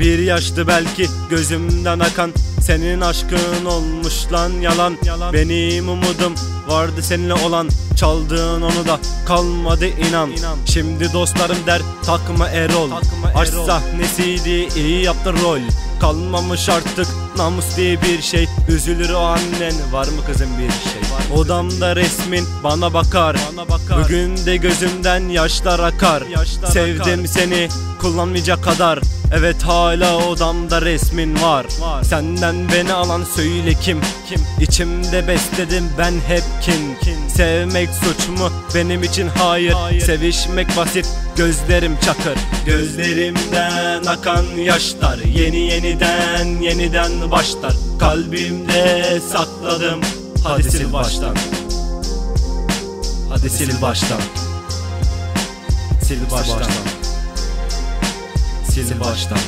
Bir yaştı belki gözümden akan. Senin aşkın olmuş lan yalan. Benim umudum vardı seninle olan. Çaldığın onu da kalmadı inan. Şimdi dostlarım der takma Erol. Aşk sahnesiydi iyi yaptı rol. Kalmamış artık namus diye bir şey. Üzülür o annen var mı kızım bir şey? Odamda resmin bana bakar. Bugün de gözümden yaşlar akar. Sevdim seni kullanmayacak kadar Evet hala odamda resmin var. Senden beni alan söyle kim? Kim? İçimde besledim ben hep kin. Sevmek suç mu? Benim için hayır. Sevişmek basit. Gözlerim çakır. Gözlerimden akan yaşlar Yeni yeniden yeniden başlar. Kalbimde sakladım. Hadi sil baştan. Hadi sil baştan. Sil baştan Sil baştan